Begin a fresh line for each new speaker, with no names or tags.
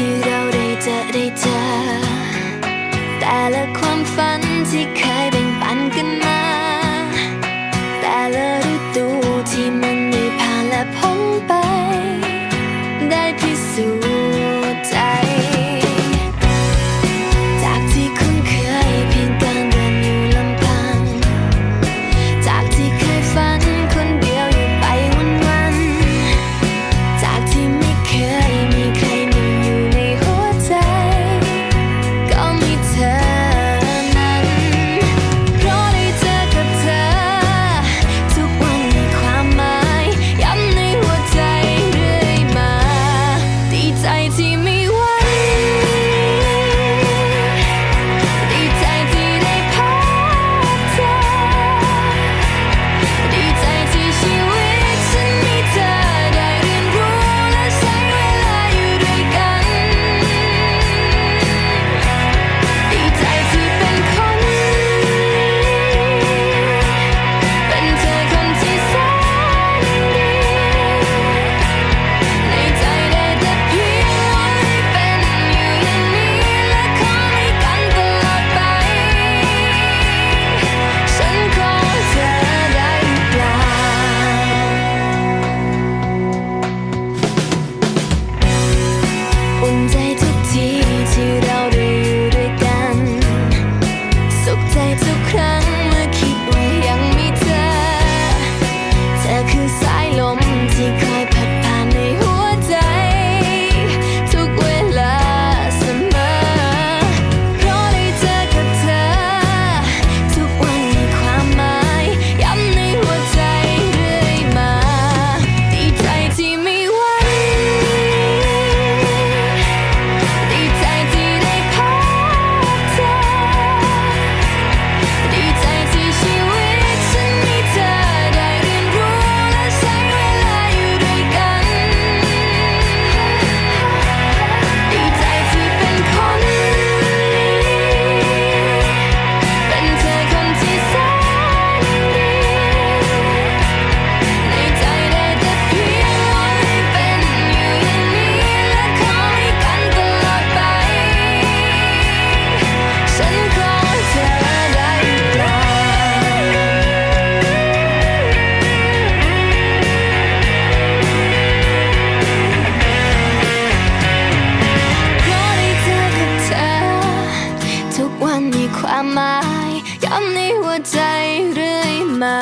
ที่เราได้เจอได้เจอ แต่ละความฝันที่เคยแบ่งปันกันมา แต่ละฤดูที่มัน ความหมายย้ำในหัวใจเรื่อยมา